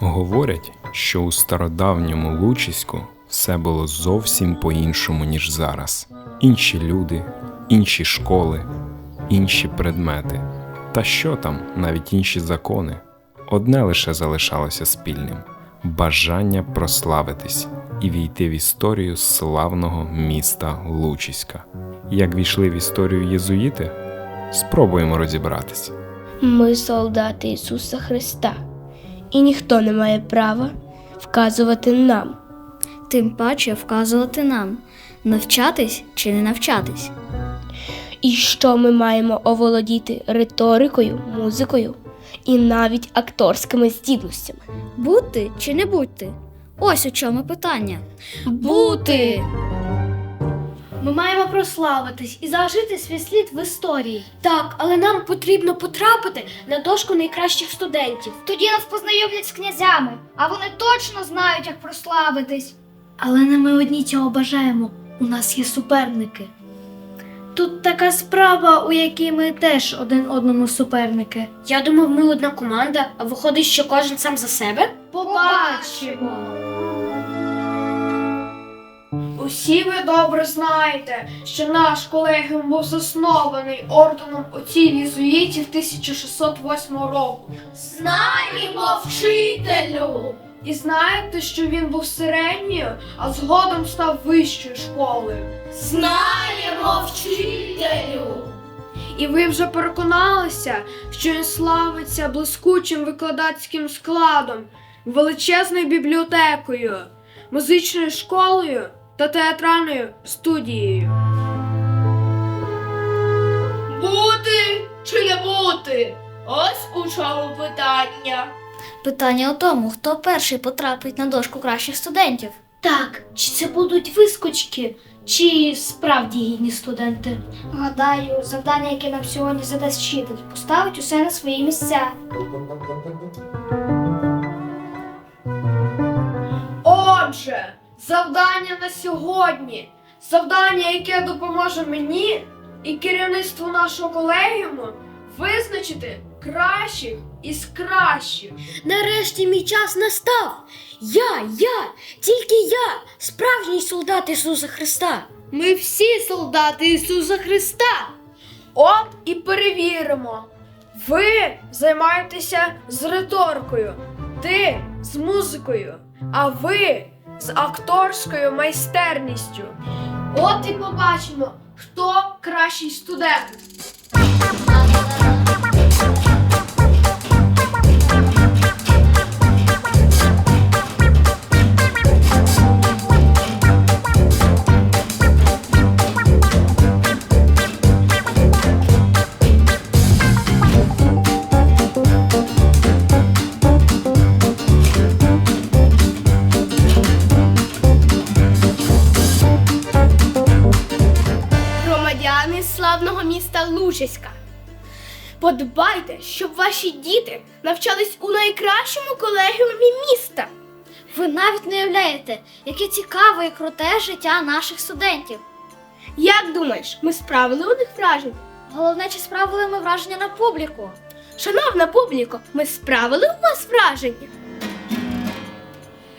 Говорять, що у стародавньому Лучиську все було зовсім по-іншому, ніж зараз. Інші люди, інші школи, інші предмети. Та що там, навіть інші закони. Одне лише залишалося спільним бажання прославитись і війти в історію славного міста Лучиська. Як війшли в історію єзуїти, спробуємо розібратись. Ми солдати Ісуса Христа, і ніхто не має права вказувати нам. Тим паче вказувати нам, навчатись чи не навчатись. І що ми маємо оволодіти риторикою, музикою і навіть акторськими здібностями. Бути чи не бути? Ось у чому питання. Бути! Ми маємо прославитись і зажити свій слід в історії. Так, але нам потрібно потрапити на дошку найкращих студентів. Тоді нас познайомлять з князями, а вони точно знають, як прославитись. Але не ми одні цього бажаємо. У нас є суперники. Тут така справа, у якій ми теж один одному суперники. Я думав, ми одна команда, а виходить, що кожен сам за себе? Побачимо. Усі ви добре знаєте, що наш колегіум був заснований орденом отців єзуїтів 1608 року. Знаємо, вчителю. І знаєте, що він був середньою, а згодом став вищою школою. Знаємо, вчителю. І ви вже переконалися, що він славиться блискучим викладацьким складом, величезною бібліотекою, музичною школою та театральною студією. Бути чи не бути? Ось у чому питання. Питання у тому, хто перший потрапить на дошку кращих студентів. Так, чи це будуть вискочки, чи справді гідні студенти? Гадаю, завдання, яке нам сьогодні задасть вчитель, поставить усе на свої місця. Завдання на сьогодні, завдання, яке допоможе мені і керівництву нашого колегіуму визначити кращих із кращих. Нарешті мій час настав. Я, я, тільки я, справжній солдат Ісуса Христа. Ми всі солдати Ісуса Христа. От і перевіримо. Ви займаєтеся з риторикою, ти з музикою, а ви з акторською майстерністю. От і побачимо, хто кращий студент. Славного міста Лучиська. Подбайте, щоб ваші діти навчались у найкращому колегіумі міста. Ви навіть не уявляєте, яке цікаве і круте життя наших студентів. Як думаєш, ми справили у них враження? Головне, чи справили ми враження на публіку. Шановна публіко, ми справили у вас враження?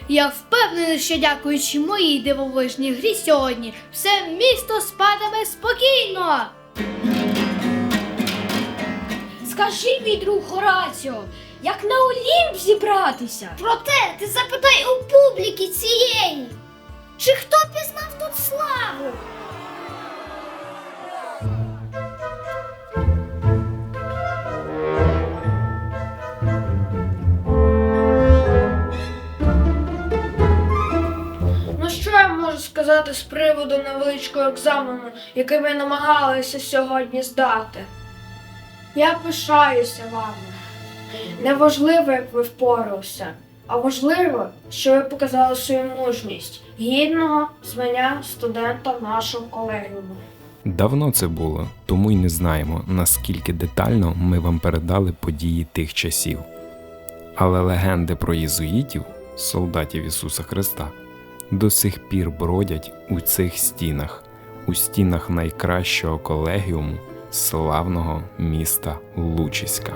Я впевнений, що дякуючи моїй дивовижній грі сьогодні, все місто спатиме спокійно. Скажи, мій друг Хораціо, як на Олімп зібратися? Проте ти запитай у публіки цієї. Чи хто пізнав тут славу? Ну що я можу сказати з приводу невеличкого екзамену, який ви намагалися сьогодні здати? Я пишаюся вами. Неважливо, як ви впоралися, а важливо, що ви показали свою мужність гідного звання студента нашого колегіуму. Давно це було, тому й не знаємо, наскільки детально ми вам передали події тих часів. Але легенди про єзуїтів, солдатів Ісуса Христа, до сих пір бродять у цих стінах, у стінах найкращого колегіуму славного міста Лучиська.